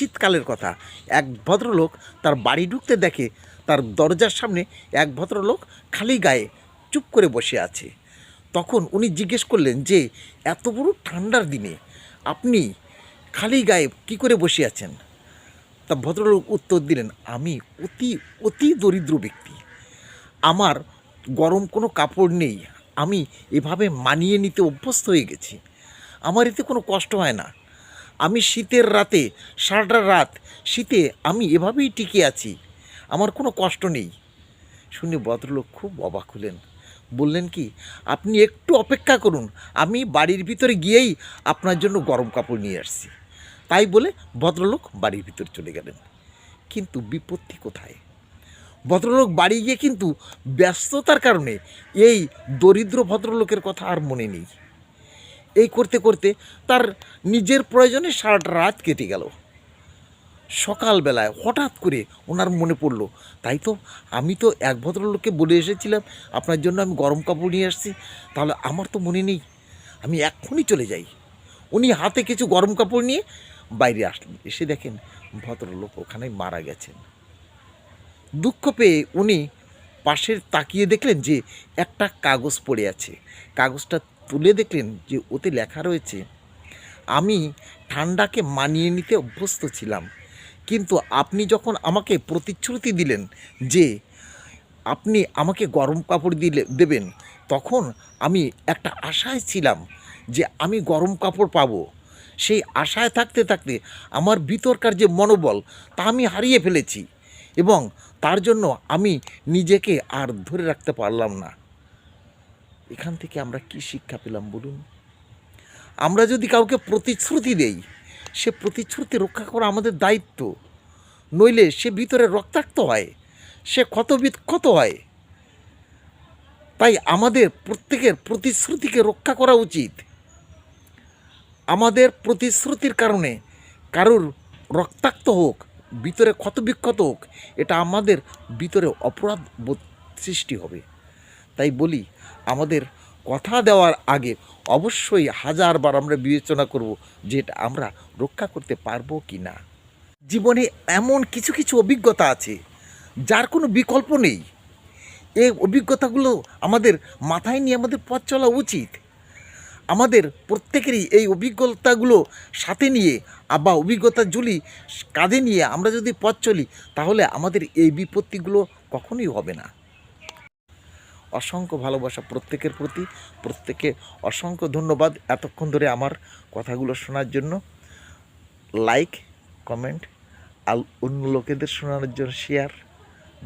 শীতকালের কথা। এক ভদ্রলোক তার বাড়ি ঢুকতে দেখে তার দরজার সামনে এক ভদ্রলোক খালি গায়ে চুপ করে বসে আছে। তখন উনি জিজ্ঞেস করলেন যে, এত বড় ঠান্ডার দিনে আপনি খালি গায়ে কী করে বসে আছেন? তা ভদ্রলোক উত্তর দিলেন, আমি অতি অতি দরিদ্র ব্যক্তি। আমার গরম কোনো কাপড় নেই। আমি এভাবে মানিয়ে নিতে অভ্যস্ত হয়ে গেছি। আমার এতে কোনো কষ্ট হয় না। আমি শীতের রাতে, সারাটা রাত শীতে আমি এভাবেই টিকে আছি। আমার কোনো কষ্ট নেই। শুনে ভদ্রলোক খুব অবাক হলেন। বললেন কি, আপনি একটু অপেক্ষা করুন। আমি বাড়ির ভিতরে গিয়েই আপনার জন্য গরম কাপড় নিয়ে আসছি। তাই বলে ভদ্রলোক বাড়ির ভিতর চলে গেলেন। কিন্তু বিপত্তি কোথায়? ভদ্রলোক বাড়ি গিয়ে কিন্তু ব্যস্ততার কারণে এই দরিদ্র ভদ্রলোকের কথা আর মনে নেই। এই করতে করতে তার নিজের প্রয়োজনে সারাটা রাত কেটে গেল। সকালবেলায় হঠাৎ করে ওনার মনে পড়ল, তাই তো, আমি তো এক ভদ্রলোককে বলে এসেছিলাম, আপনার জন্য আমি গরম কাপড় নিয়ে আসছি, তাহলে আমার তো মনে নেই, আমি এক্ষুনি চলে যাই। উনি হাতে কিছু গরম কাপড় নিয়ে বাইরে আসলেন এসে দেখেন ভদ্রলোক ওখানে মারা গেছেন। দুঃখ পেয়ে উনি পাশের তাকিয়ে দেখলেন যে একটা কাগজ পড়ে আছে। কাগজটা তুলে দেখলেন যে ওতে লেখা রয়েছে, আমি ঠান্ডাকে মানিয়ে নিতে অভ্যস্ত ছিলাম, কিন্তু আপনি যখন আমাকে প্রতিশ্রুতি দিলেন যে আপনি আমাকে গরম কাপড় দিলে, দেবেন, তখন আমি একটা আশায় ছিলাম যে আমি গরম কাপড় পাবো। সেই আশায় থাকতে থাকতে আমার ভিতরকার যে মনোবল, তা আমি হারিয়ে ফেলেছি এবং তার জন্য আমি নিজেকে আর ধরে রাখতে পারলাম না। এখান থেকে আমরা কি শিক্ষা পেলাম বলুন? আমরা যদি কাউকে প্রতিশ্রুতি দেই, সে প্রতিশ্রুতি রক্ষা করা আমাদের দায়িত্ব। নইলে সে ভিতরে রক্তাক্ত হয়, সে ক্ষতবিক্ষত হয়। তাই আমাদের প্রত্যেকের প্রতিশ্রুতিকে রক্ষা করা উচিত। আমাদের প্রতিশ্রুতির কারণে কারোর রক্তাক্ত হোক, ভিতরে ক্ষতবিক্ষত হোক, এটা আমাদের ভিতরে অপরাধ সৃষ্টি হবে। তাই বলি, আমাদের কথা দেওয়ার আগে অবশ্যই হাজারবার আমরা বিবেচনা করব যে এটা আমরা রক্ষা করতে পারব কি না। জীবনে এমন কিছু কিছু অভিজ্ঞতা আছে, যার কোনো বিকল্প নেই। এই অভিজ্ঞতাগুলো আমাদের মাথায় নিয়ে আমাদের পথ চলা উচিত। আমাদের প্রত্যেকেরই এই অভিজ্ঞতাগুলো সাথে নিয়ে বা অভিজ্ঞতা জুলি কাঁধে নিয়ে আমরা যদি পথ চলি, তাহলে আমাদের এই বিপত্তিগুলো কখনোই হবে না। অসংখ্য ভালোবাসা প্রত্যেকের প্রতি, প্রত্যেকে অসংখ্য ধন্যবাদ এতক্ষণ ধরে আমার কথাগুলো শোনার জন্য। লাইক কমেন্ট আর অন্য লোকেদের শোনানোর জন্য শেয়ার